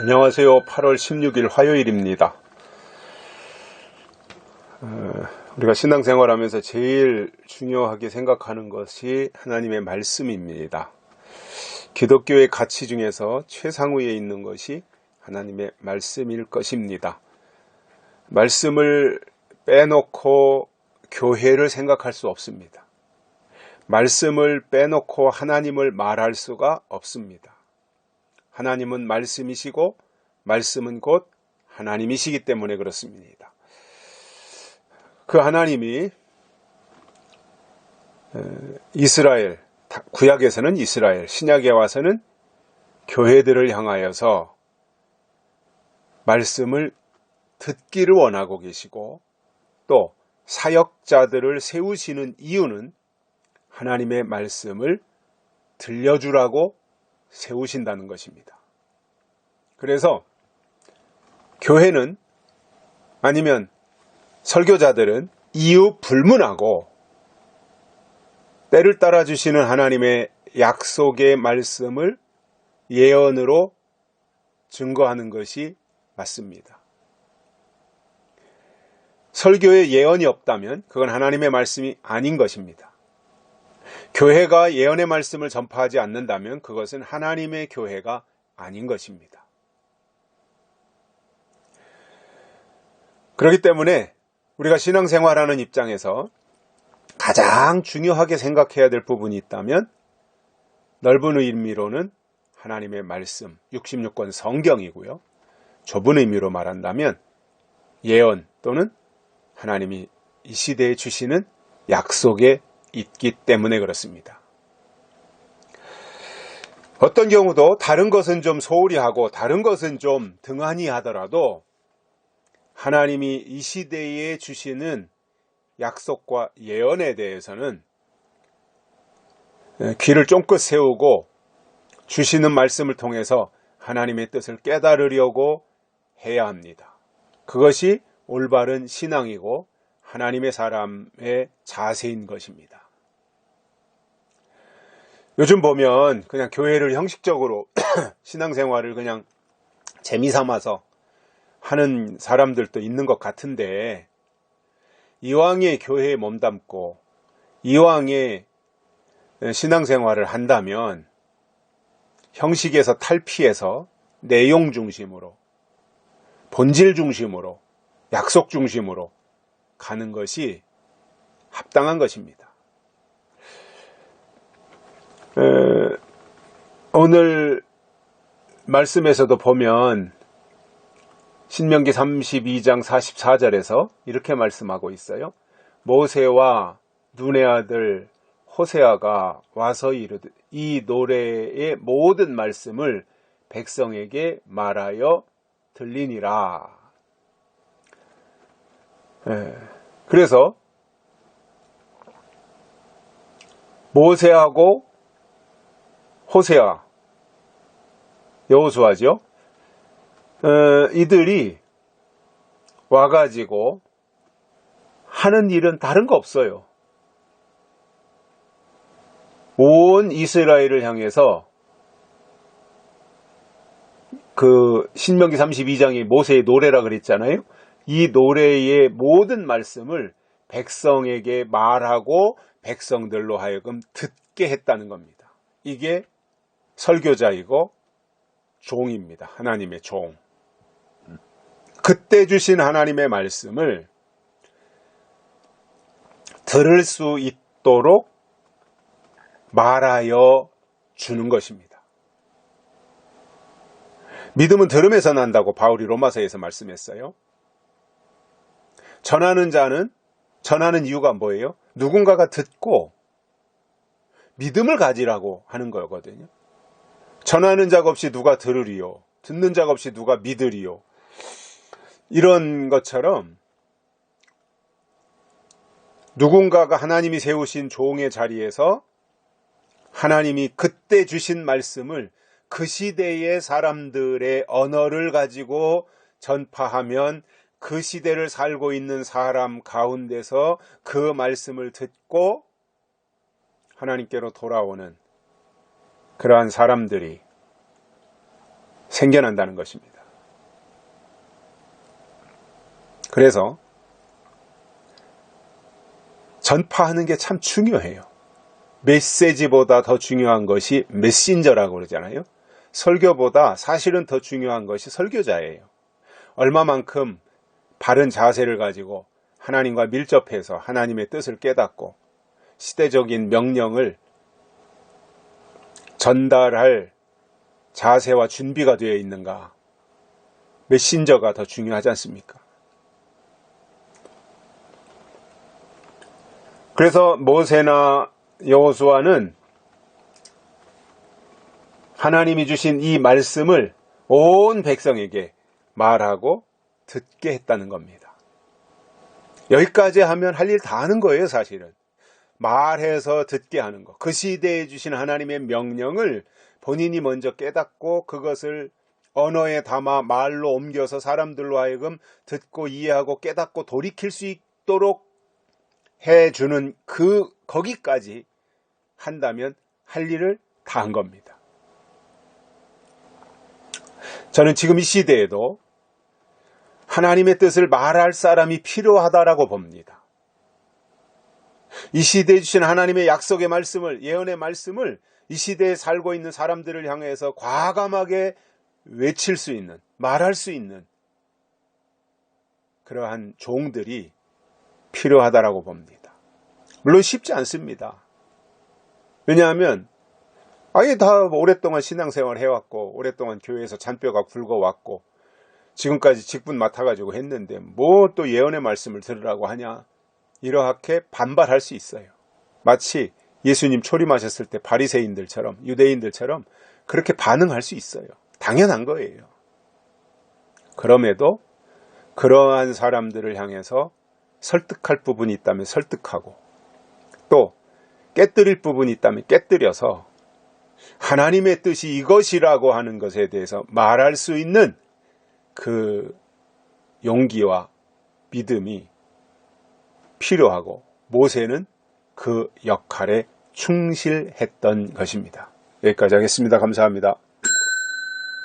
안녕하세요. 8월 16일 화요일입니다. 어, 우리가 신앙생활 하면서 제일 중요하게 생각하는 것이 하나님의 말씀입니다. 기독교의 가치 중에서 최상위에 있는 것이 하나님의 말씀일 것입니다. 말씀을 빼놓고 교회를 생각할 수 없습니다. 말씀을 빼놓고 하나님을 말할 수가 없습니다. 하나님은 말씀이시고 말씀은 곧 하나님이시기 때문에 그렇습니다. 그 하나님이 이스라엘 구약에서는 이스라엘 신약에 와서는 교회들을 향하여서 말씀을 듣기를 원하고 계시고 또 사역자들을 세우시는 이유는 하나님의 말씀을 들려주라고 세우신다는 것입니다. 그래서 교회는 아니면 설교자들은 이유 불문하고 때를 따라 주시는 하나님의 약속의 말씀을 예언으로 증거하는 것이 맞습니다. 설교에 예언이 없다면 그건 하나님의 말씀이 아닌 것입니다. 교회가 예언의 말씀을 전파하지 않는다면 그것은 하나님의 교회가 아닌 것입니다. 그렇기 때문에 우리가 신앙생활하는 입장에서 가장 중요하게 생각해야 될 부분이 있다면 넓은 의미로는 하나님의 말씀, 66권 성경이고요. 좁은 의미로 말한다면 예언 또는 하나님이 이 시대에 주시는 약속의 있기 때문에 그렇습니다. 어떤 경우도 다른 것은 좀 소홀히 하고 다른 것은 좀 등한히 하더라도 하나님이 이 시대에 주시는 약속과 예언에 대해서는 귀를 쫑긋 세우고 주시는 말씀을 통해서 하나님의 뜻을 깨달으려고 해야 합니다. 그것이 올바른 신앙이고 하나님의 사람의 자세인 것입니다. 요즘 보면 그냥 교회를 형식적으로 신앙생활을 그냥 재미 삼아서 하는 사람들도 있는 것 같은데 이왕에 교회에 몸담고 이왕에 신앙생활을 한다면 형식에서 탈피해서 내용 중심으로 본질 중심으로 약속 중심으로 가는 것이 합당한 것입니다. 에, 오늘 말씀에서도 보면 신명기 32장 44절에서 이렇게 말씀하고 있어요. 모세와 눈의 아들 호세아가 와서 이르듯 이 노래의 모든 말씀을 백성에게 말하여 들리니라. 예. 그래서 모세하고 호세아 여호수아죠. 어, 이들이 와가지고 하는 일은 다른 거 없어요. 온 이스라엘을 향해서 그 신명기 32장이 모세의 노래라 그랬잖아요. 이 노래의 모든 말씀을 백성에게 말하고 백성들로 하여금 듣게 했다는 겁니다. 이게 설교자이고 종입니다. 하나님의 종. 그때 주신 하나님의 말씀을 들을 수 있도록 말하여 주는 것입니다. 믿음은 들음에서 난다고 바울이 로마서에서 말씀했어요. 전하는 자는 전하는 이유가 뭐예요? 누군가가 듣고 믿음을 가지라고 하는 거거든요. 전하는 자가 없이 누가 들으리요? 듣는 자가 없이 누가 믿으리요? 이런 것처럼 누군가가 하나님이 세우신 종의 자리에서 하나님이 그때 주신 말씀을 그 시대의 사람들의 언어를 가지고 전파하면 그 시대를 살고 있는 사람 가운데서 그 말씀을 듣고 하나님께로 돌아오는 그러한 사람들이 생겨난다는 것입니다. 그래서 전파하는 게 참 중요해요. 메시지보다 더 중요한 것이 메신저라고 그러잖아요. 설교보다 사실은 더 중요한 것이 설교자예요. 얼마만큼 바른 자세를 가지고 하나님과 밀접해서 하나님의 뜻을 깨닫고 시대적인 명령을 전달할 자세와 준비가 되어 있는가. 메신저가 더 중요하지 않습니까? 그래서 모세나 여호수아는 하나님이 주신 이 말씀을 온 백성에게 말하고 듣게 했다는 겁니다. 여기까지 하면 할 일 다 하는 거예요, 사실은. 말해서 듣게 하는 것. 그 시대에 주신 하나님의 명령을 본인이 먼저 깨닫고 그것을 언어에 담아 말로 옮겨서 사람들로 하여금 듣고 이해하고 깨닫고 돌이킬 수 있도록 해주는 그, 거기까지 한다면 할 일을 다 한 겁니다. 저는 지금 이 시대에도 하나님의 뜻을 말할 사람이 필요하다라고 봅니다. 이 시대에 주신 하나님의 약속의 말씀을, 예언의 말씀을 이 시대에 살고 있는 사람들을 향해서 과감하게 외칠 수 있는, 말할 수 있는 그러한 종들이 필요하다라고 봅니다. 물론 쉽지 않습니다. 왜냐하면 아예 다 오랫동안 신앙생활 해왔고 오랫동안 교회에서 잔뼈가 굵어왔고 지금까지 직분 맡아가지고 했는데 뭐 또 예언의 말씀을 들으라고 하냐 이렇게 반발할 수 있어요. 마치 예수님 초림하셨을 때 바리새인들처럼 유대인들처럼 그렇게 반응할 수 있어요. 당연한 거예요. 그럼에도 그러한 사람들을 향해서 설득할 부분이 있다면 설득하고 또 깨뜨릴 부분이 있다면 깨뜨려서 하나님의 뜻이 이것이라고 하는 것에 대해서 말할 수 있는 그 용기와 믿음이 필요하고 모세는 그 역할에 충실했던 것입니다. 여기까지 하겠습니다. 감사합니다.